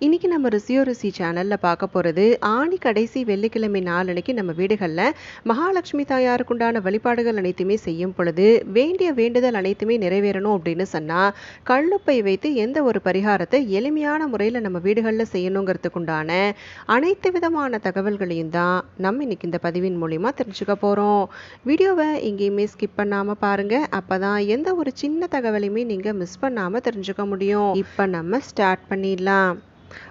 இன்னைக்கு நம்ம ருசியோ ருசி சேனலில் பார்க்க போகிறது ஆணி கடைசி வெள்ளிக்கிழமை நாளன்னைக்கு நம்ம வீடுகளில் மகாலட்சுமி தாயாருக்குண்டான வழிபாடுகள் அனைத்துமே செய்யும் பொழுது வேண்டிய வேண்டுதல் அனைத்துமே நிறைவேறணும் அப்படின்னு சொன்னால் கல்லுப்பை வைத்து எந்த ஒரு பரிகாரத்தை எளிமையான முறையில் நம்ம வீடுகளில் செய்யணுங்கிறதுக்குண்டான அனைத்து விதமான தகவல்களையும் தான் நம்ம இன்னைக்கு இந்த பதிவின் மூலிமா தெரிஞ்சுக்க போகிறோம் வீடியோவை எங்கேயுமே ஸ்கிப் பண்ணாமல் பாருங்கள் அப்போ தான் எந்த ஒரு சின்ன தகவலையுமே நீங்கள் மிஸ் பண்ணாமல் தெரிஞ்சுக்க முடியும். இப்போ நம்ம ஸ்டார்ட் பண்ணிடலாம்.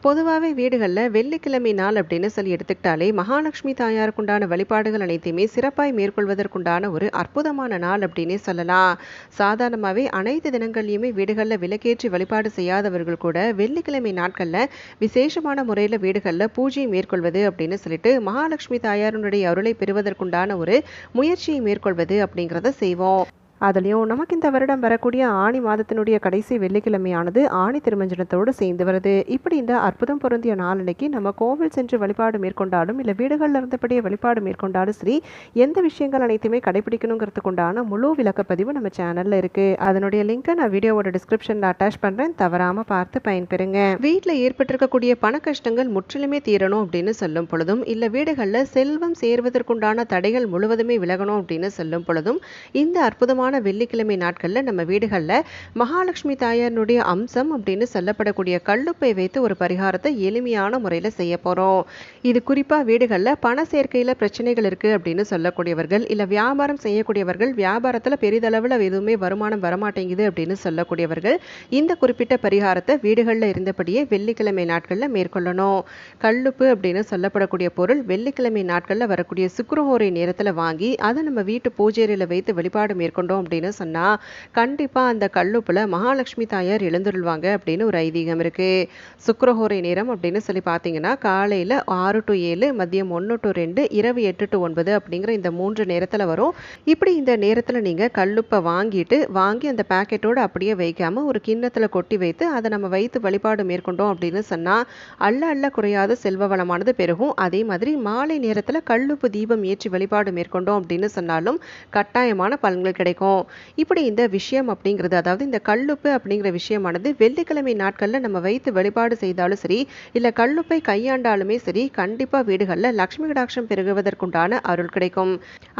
பொதுவாகவே வீடுகளில் வெள்ளிக்கிழமை நாள் அப்படின்னு சொல்லி எடுத்துக்கிட்டாலே மகாலட்சுமி தாயாருக்குண்டான வழிபாடுகள் அனைத்தையுமே சிறப்பாய் மேற்கொள்வதற்குண்டான ஒரு அற்புதமான நாள் அப்படின்னே சொல்லலாம். சாதாரணமாகவே அனைத்து தினங்கள்லையுமே வீடுகளில் விளக்கேற்றி வழிபாடு செய்யாதவர்கள் கூட வெள்ளிக்கிழமை நாட்களில் விசேஷமான முறையில் வீடுகளில் பூஜை மேற்கொள்வது அப்படின்னு சொல்லிட்டு மகாலட்சுமி தாயாருடைய அருளை பெறுவதற்குண்டான ஒரு முயற்சியை மேற்கொள்வது அப்படிங்கிறத செய்வோம். அதுலேயும் நமக்கு இந்த வருடம் வரக்கூடிய ஆணி மாதத்தினுடைய கடைசி வெள்ளிக்கிழமையானது ஆணி திருமஞ்சனத்தோடு சேர்ந்து வருது. இப்படி இந்த அற்புதம் பொருந்திய நாளன்னைக்கு நம்ம கோவில் சென்று வழிபாடு மேற்கொண்டாலும் இல்லை வீடுகளில் இருந்தபடியே வழிபாடு மேற்கொண்டாலும் சரி எந்த விஷயங்கள் அனைத்துமே கடைபிடிக்கணுங்கிறதுக்குண்டான முழு விளக்கப்பதிவு நம்ம சேனலில் இருக்குது அதனுடைய லிங்கை நான் வீடியோவோட டிஸ்கிரிப்ஷனில் அட்டாச் பண்ணுறேன் தவறாமல் பார்த்து பயன்பெறுங்க. வீட்டில் ஏற்பட்டிருக்கக்கூடிய பண கஷ்டங்கள் முற்றிலுமே தீரணும் அப்படின்னு சொல்லும் பொழுதும் இல்லை வீடுகளில் செல்வம் சேர்வதற்குண்டான தடைகள் முழுவதுமே விலகணும் அப்படின்னு சொல்லும் பொழுதும் இந்த அற்புதமான முக்கியமான வெள்ளிக்கிழமை நாட்களில் நம்ம வீடுகளில் மகாலட்சுமி தாயாரினுடைய அம்சம் அப்படின்னு சொல்லப்படக்கூடிய கல்லுப்பை வைத்து ஒரு பரிகாரத்தை எளிமையான முறையில் செய்ய போகிறோம் இது குறிப்பாக வீடுகளில் பண சேர்க்கையில் பிரச்சனைகள் இருக்குது அப்படின்னு சொல்லக்கூடியவர்கள் இல்லை வியாபாரம் செய்யக்கூடியவர்கள் வியாபாரத்தில் பெரிதளவில் எதுவுமே வருமானம் வரமாட்டேங்குது அப்படின்னு சொல்லக்கூடியவர்கள் இந்த குறிப்பிட்ட பரிகாரத்தை வீடுகளில் இருந்தபடியே வெள்ளிக்கிழமை நாட்களில் மேற்கொள்ளணும். கல்லுப்பு அப்படின்னு சொல்லப்படக்கூடிய பொருள் வெள்ளிக்கிழமை நாட்களில் வரக்கூடிய சுக்கரஹோரை நேரத்தில் வாங்கி அதை நம்ம வீட்டு பூஜையில் வைத்து வழிபாடு மேற்கொண்டோம் அப்படின்னு சொன்னால் கண்டிப்பாக அந்த கல்லுப்பில் மகாலட்சுமி தாயார் எழுந்துருள்வாங்க அப்படின்னு ஒரு ஐதீகம் இருக்குது சுக்கரஹோரை நேரம் அப்படின்னு சொல்லி பார்த்தீங்கன்னா காலையில் ஆறு டு ஏழு மதியம் ஒன்று டு ரெண்டு இரவு எட்டு டு ஒன்பது அப்படிங்கிற இந்த மூன்று நேரத்தில் வரும். இப்படி இந்த நேரத்தில் நீங்கள் கல்லுப்பை வாங்கிட்டு வாங்கி அந்த பேக்கெட்டோடு அப்படியே வைக்காமல் ஒரு கிண்ணத்தில் கொட்டி வைத்து அதை நம்ம வைத்து வழிபாடு மேற்கொண்டோம் அப்படின்னு சொன்னால் அள்ள அள்ள குறையாத செல்வ வளமானது பெருகும். அதே மாதிரி மாலை நேரத்தில் கல்லுப்பு தீபம் ஏற்றி வழிபாடு மேற்கொண்டோம் அப்படின்னு சொன்னாலும் கட்டாயமான பலன்கள் கிடைக்கும். இருக்கும் இப்படி இந்த விஷயம் அப்படிங்கிறது அதாவது இந்த கல்லுப்பு அப்படிங்கிற விஷயமானது வெள்ளிக்கிழமை நாட்களில் நம்ம வைத்து வழிபாடு செய்தாலும் சரி இல்லை கல்லுப்பை கையாண்டாலுமே சரி கண்டிப்பாக வீடுகளில் லக்ஷ்மி கடாட்சம் பெருகுவதற்குண்டான அருள் கிடைக்கும்.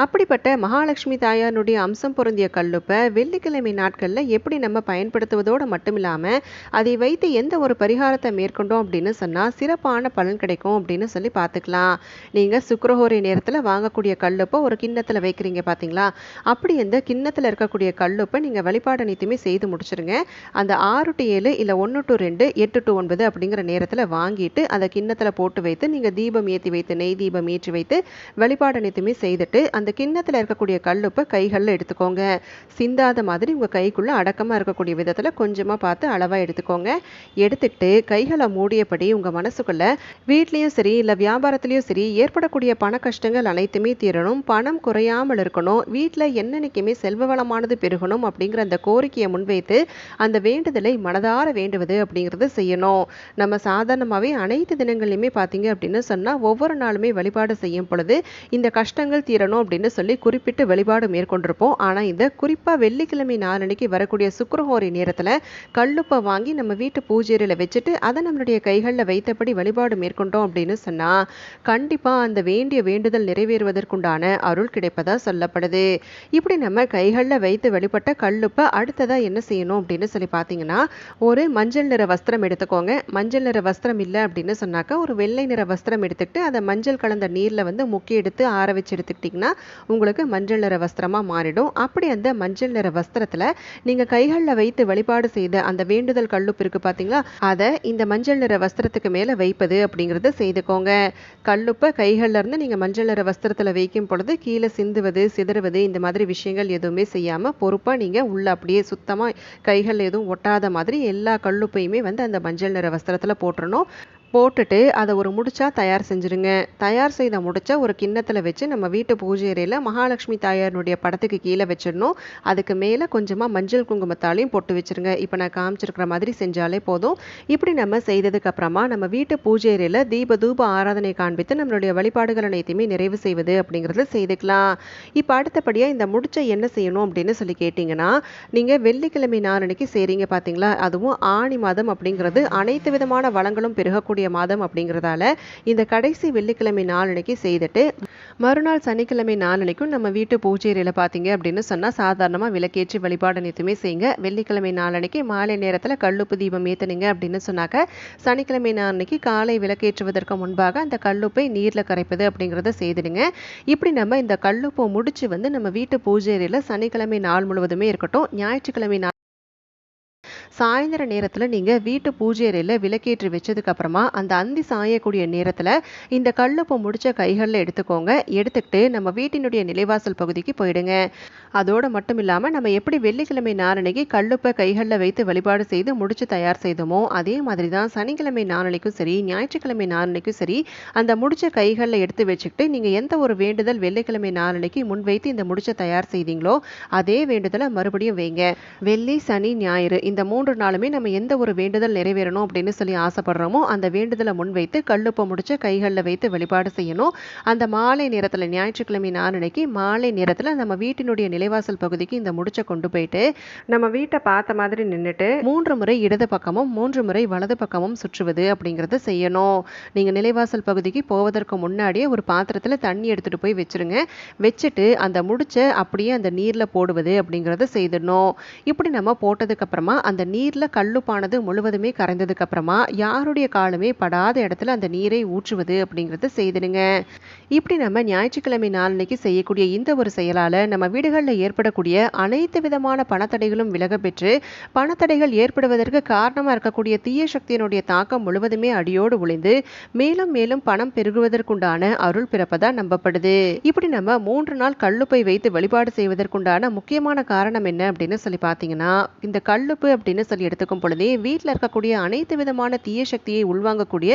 அப்படிப்பட்ட மகாலட்சுமி தாயாருடைய அம்சம் பொருந்திய கல்லுப்பை வெள்ளிக்கிழமை நாட்களில் எப்படி நம்ம பயன்படுத்துவதோடு மட்டும் இல்லாமல் அதை வைத்து எந்த ஒரு பரிகாரத்தை மேற்கொண்டோம் அப்படின்னு சொன்னால் சிறப்பான பலன் கிடைக்கும் அப்படின்னு சொல்லி பார்த்துக்கலாம். நீங்கள் சுக்கரஹோரி நேரத்தில் வாங்கக்கூடிய கல்லுப்பை ஒரு கிண்ணத்தில் வைக்கிறீங்க பார்த்தீங்களா அப்படி இந்த பக்கத்தில் இருக்கக்கூடிய கல்லுப்பை நீங்கள் வழிபாடு அனைத்துமே செய்து முடிச்சிருங்க. அந்த ஆறு டு ஏழு இல்லை ஒன்று டு ரெண்டு எட்டு டு ஒன்பது அப்படிங்கிற நேரத்தில் வாங்கிட்டு அதை கிண்ணத்தில் போட்டு வைத்து நீங்கள் தீபம் ஏற்றி வைத்து நெய் தீபம் ஏற்றி வைத்து வழிபாடு அனைத்துமே செய்துட்டு அந்த கிண்ணத்தில் இருக்கக்கூடிய கல்லுப்பை கைகளில் எடுத்துக்கோங்க. சிந்தாத மாதிரி உங்கள் கைக்குள்ளே அடக்கமாக இருக்கக்கூடிய விதத்தில் கொஞ்சமாக பார்த்து அளவாக எடுத்துக்கோங்க. எடுத்துட்டு கைகளை மூடியபடி உங்கள் மனசுக்குள்ளே வீட்லேயும் சரி இல்லை வியாபாரத்துலேயும் சரி ஏற்படக்கூடிய பண கஷ்டங்கள் அனைத்துமே தீரணும். பணம் குறையாமல் இருக்கணும். வீட்டில் என்னென்னைக்குமே செல்வ வளமானது பெருகணும் அப்படிங்கிற அந்த கோரிக்கையை முன்வைத்து அந்த வேண்டுதலை மனதார வேண்டுவது அப்படிங்கிறத செய்யணும். நம்ம சாதாரணமாகவே அனைத்து தினங்கள்லையுமே பார்த்தீங்க அப்படின்னு சொன்னால் ஒவ்வொரு நாளுமே வழிபாடு செய்யும் பொழுது இந்த கஷ்டங்கள் தீரணும் அப்படின்னு சொல்லி குறிப்பிட்டு வழிபாடு மேற்கொண்டிருப்போம். ஆனால் இந்த குறிப்பாக வெள்ளிக்கிழமை நாளன்னைக்கு வரக்கூடிய சுக்கரஹோரி நேரத்தில் கல்லுப்பை வாங்கி நம்ம வீட்டு பூஜையில் வச்சுட்டு அதை நம்மளுடைய கைகளில் வைத்தபடி வழிபாடு மேற்கொண்டோம் அப்படின்னு சொன்னால் கண்டிப்பாக அந்த வேண்டிய வேண்டுதல் நிறைவேறுவதற்குண்டான அருள் கிடைப்பதாக சொல்லப்படுது. இப்படி நம்ம கை கைகளில் வைத்து வழிபட்ட கல்லுப்பை அடுத்ததாக என்ன செய்யணும் அப்படின்னு சொல்லி பார்த்தீங்கன்னா ஒரு மஞ்சள் நிற வஸ்திரம் எடுத்துக்கோங்க. மஞ்சள் நிற வஸ்திரம் இல்லை அப்படின்னு சொன்னாக்கா ஒரு வெள்ளை நிற வஸ்திரம் எடுத்துக்கிட்டு அதை மஞ்சள் கலந்த நீரில் வந்து முக்கி எடுத்து ஆற வச்சு எடுத்துக்கிட்டிங்கன்னா உங்களுக்கு மஞ்சள் நிற வஸ்திரமாக மாறிடும். அப்படி அந்த மஞ்சள் நிற வஸ்திரத்தில் நீங்கள் கைகளில் வைத்து வழிபாடு செய்த அந்த வேண்டுதல் கல்லுப்பு இருக்குது பார்த்தீங்களா? அதை இந்த மஞ்சள் நிற வஸ்திரத்துக்கு மேலே வைப்பது அப்படிங்கிறத செய்துக்கோங்க. கல்லுப்பை கைகளில் இருந்து நீங்கள் மஞ்சள் நிற வஸ்திரத்தில் வைக்கும் பொழுது கீழே சிந்துவது சிதறுவது இந்த மாதிரி விஷயங்கள் எதுவுமே செய்யாமல் பொறுப்பாக நீங்கள் உள்ளே அப்படியே சுத்தமாக கைகள் எதுவும் ஒட்டாத மாதிரி எல்லா கல்லுப்பையுமே வந்து அந்த மஞ்சள் நிற வஸ்திரத்தில் போட்டுறணும். போட்டுட்டு அதை ஒரு முடிச்சா தயார் செஞ்சுருங்க. தயார் செய்த முடிச்ச ஒரு கிண்ணத்தில் வச்சு நம்ம வீட்டு பூஜை அறையில் மகாலட்சுமி தாயாரினுடைய படத்துக்கு கீழே வச்சிடணும். அதுக்கு மேலே கொஞ்சமாக மஞ்சள் குங்குமத்தாலையும் போட்டு வச்சுருங்க. இப்போ நான் காமிச்சிருக்கிற மாதிரி செஞ்சாலே போதும். இப்படி நம்ம செய்ததுக்கு அப்புறமா நம்ம வீட்டு பூஜை அறையில் தீப தூப ஆராதனை காண்பித்து நம்மளுடைய வழிபாடுகள் அனைத்தையுமே நிறைவு செய்வது அப்படிங்கிறத செய்துக்கலாம். இப்போ அடுத்தபடியாக இந்த முடிச்ச என்ன செய்யணும் அப்படின்னு சொல்லி கேட்டிங்கன்னா நீங்கள் வெள்ளிக்கிழமை நாளன்னைக்கு செய்கிறீங்க பார்த்தீங்களா அதுவும் ஆணி மாதம் அப்படிங்கிறது அனைத்து விதமான வளங்களும் பெருகக்கூடிய மாதம் அப்படிங்கிறதால இந்த கடைசி வெள்ளிக்கிழமை நாளனைக்கு செய்துட்டு மறுநாள் சனிக்கிழமை நாளனைக்கும் நம்ம வீட்டு பூஜை பார்த்தீங்க அப்படின்னு சொன்னால் சாதாரணமாக விளக்கேற்றி வழிபாடு அனைத்துமே செய்யுங்க. வெள்ளிக்கிழமை நாளனைக்கு மாலை நேரத்தில் கல்லுப்பு தீபம் ஏற்றுனீங்க அப்படின்னு சொன்னாக்க சனிக்கிழமை நாளனைக்கு காலை விளக்கேற்றுவதற்கு முன்பாக அந்த கல்லுப்பை நீரில் கரைப்பது அப்படிங்கிறத செய்துடுங்க. இப்படி நம்ம இந்த கல்லுப்பை முடிச்சு வந்து நம்ம வீட்டு பூஜை சனிக்கிழமை நாள் முழுவதுமே இருக்கட்டும் ஞாயிற்றுக்கிழமை சாயந்தர நேரத்தில் நீங்கள் வீட்டு பூஜை அறையில் விளக்கேற்றி வச்சதுக்கப்புறமா அந்த அந்தி சாயக்கூடிய நேரத்தில் இந்த கல்லுப்பு முடிச்ச கைகளில் எடுத்துக்கோங்க. எடுத்துக்கிட்டு நம்ம வீட்டினுடைய நிலைவாசல் பகுதிக்கு போயிடுங்க. அதோடு மட்டும் இல்லாமல் நம்ம எப்படி வெள்ளிக்கிழமை நாளன்னைக்கு கல்லுப்பை கைகளில் வைத்து வழிபாடு செய்து முடிச்சு தயார் செய்தோமோ அதே மாதிரி தான் சனிக்கிழமை நாரணிக்கும் சரி ஞாயிற்றுக்கிழமை நாளன்னைக்கும் சரி அந்த முடிச்ச கைகளில் எடுத்து வச்சுக்கிட்டு நீங்கள் எந்த ஒரு வேண்டுதல் வெள்ளிக்கிழமை நாளன்னைக்கு முன் வைத்து இந்த முடிச்ச தயார் செய்தீங்களோ அதே வேண்டுதலை மறுபடியும் வைங்க. வெள்ளி சனி ஞாயிறு இந்த மூணு மூன்று நாளுமே நம்ம எந்த ஒரு வேண்டுதல் நிறைவேறணும் அப்படின்னு சொல்லி ஆசைப்படுறோமோ அந்த வேண்டுதலை முன்வைத்து கல்லுப்பை முடிச்சு கைகளில் வைத்து வழிபாடு செய்யணும். அந்த மாலை நேரத்தில் ஞாயிற்றுக்கிழமை நாளன்னைக்கு மாலை நேரத்தில் நம்ம வீட்டினுடைய நிலைவாசல் பகுதிக்கு இந்த முடிச்சை கொண்டு போயிட்டு நம்ம வீட்டை பார்த்த மாதிரி நின்றுட்டு மூன்று முறை இடது பக்கமும் மூன்று முறை வலது பக்கமும் சுற்றுவது அப்படிங்கிறத செய்யணும். நீங்கள் நிலைவாசல் பகுதிக்கு போவதற்கு முன்னாடியே ஒரு பாத்திரத்தில் தண்ணி எடுத்துகிட்டு போய் வச்சுருங்க. வச்சுட்டு அந்த முடிச்சை அப்படியே அந்த நீரில் போடுவது அப்படிங்கிறத செய்திடணும். இப்படி நம்ம போட்டதுக்கப்புறமா அந்த நீரில் கல்லுப்பானது முழுவதுமே கரைந்ததுக்கு அப்புறமா யாருடைய காலுமே படாத இடத்துல அந்த நீரை ஊற்றுவது அப்படிங்கிறத செய்திடுங்க. இப்படி நம்ம ஞாயிற்றுக்கிழமை நாளன்னைக்கு செய்யக்கூடிய இந்த ஒரு செயலால் நம்ம வீடுகளில் ஏற்படக்கூடிய அனைத்து விதமான பணத்தடைகளும் விலக பெற்று பணத்தடைகள் ஏற்படுவதற்கு காரணமாக இருக்கக்கூடிய தீய சக்தியினுடைய தாக்கம் முழுவதுமே அடியோடு ஒளிந்து மேலும் மேலும் பணம் பெருகுவதற்குண்டான அருள் பிறப்பதா நம்பப்படுது. இப்படி நம்ம மூன்று நாள் கல்லுப்பை வைத்து வழிபாடு செய்வதற்குண்டான முக்கியமான காரணம் என்ன அப்படின்னு சொல்லி பார்த்தீங்கன்னா இந்த கல்லுப்பு அப்படின்னு அப்படின்னு சொல்லி எடுத்துக்கும் பொழுதே வீட்டில் இருக்கக்கூடிய அனைத்து விதமான தீய சக்தியை உள்வாங்கக்கூடிய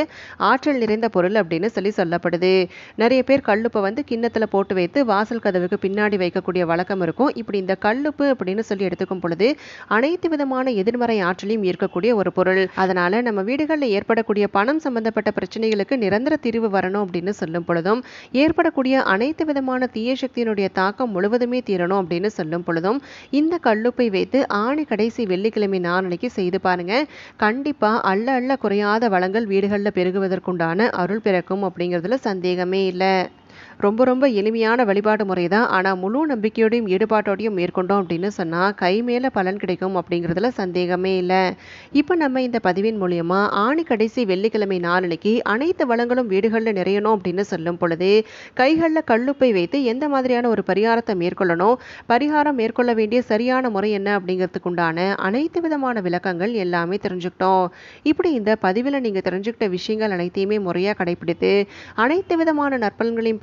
ஆற்றல் நிறைந்த பொருள் அப்படின்னு சொல்லி சொல்லப்படுது. நிறைய பேர் கல்லுப்பை வந்து கிண்ணத்தில் போட்டு வைத்து வாசல் கதவுக்கு பின்னாடி வைக்கக்கூடிய வழக்கம் இருக்கும். இப்படி இந்த கல்லுப்பு அப்படின்னு சொல்லி எடுத்துக்கும் பொழுது அனைத்து விதமான எதிர்மறை ஆற்றலையும் ஈர்க்கக்கூடிய ஒரு பொருள். அதனால நம்ம வீடுகளில் ஏற்படக்கூடிய பணம் சம்பந்தப்பட்ட பிரச்சனைகளுக்கு நிரந்தர தீர்வு வரணும் அப்படின்னு சொல்லும் பொழுதும் ஏற்படக்கூடிய அனைத்து விதமான தீய சக்தியினுடைய தாக்கம் முழுவதுமே தீரணும் அப்படின்னு சொல்லும் பொழுதும் இந்த கல்லுப்பை வைத்து ஆணி கடைசி வெள்ளிக்கிழமை நாள் நாளன்னைக்கு செய்து பாருங்க. கண்டிப்பா அள்ள அள்ள குறையாத வளங்கள் வீடுகளில் பெருகுவதற்குண்டான அருள் பிறக்கும் அப்படிங்கிறதுல சந்தேகமே இல்லை. ரொம்ப ரொம்ப எளிமையான வழிபாடு முறை தான் ஆனால் முழு நம்பிக்கையோடையும் ஈடுபாட்டோடையும் மேற்கொண்டோம் அப்படின்னு சொன்னால் கை மேலே பலன் கிடைக்கும் அப்படிங்கிறதுல சந்தேகமே இல்லை. இப்போ நம்ம இந்த பதிவின் மூலியமாக ஆணி கடைசி வெள்ளிக்கிழமை நாளன்னைக்கு அனைத்து வளங்களும் வீடுகளில் நிறையணும் அப்படின்னு சொல்லும் பொழுது கைகளில் கல்லுப்பை வைத்து எந்த மாதிரியான ஒரு பரிகாரத்தை மேற்கொள்ளணும் பரிகாரம் மேற்கொள்ள வேண்டிய சரியான முறை என்ன அப்படிங்கிறதுக்கு உண்டான அனைத்து விதமான விளக்கங்கள் எல்லாமே தெரிஞ்சுக்கிட்டோம். இப்படி இந்த பதிவில் நீங்கள் தெரிஞ்சுக்கிட்ட விஷயங்கள் அனைத்தையுமே முறையாக கடைபிடித்து அனைத்து விதமான நற்பலன்களையும்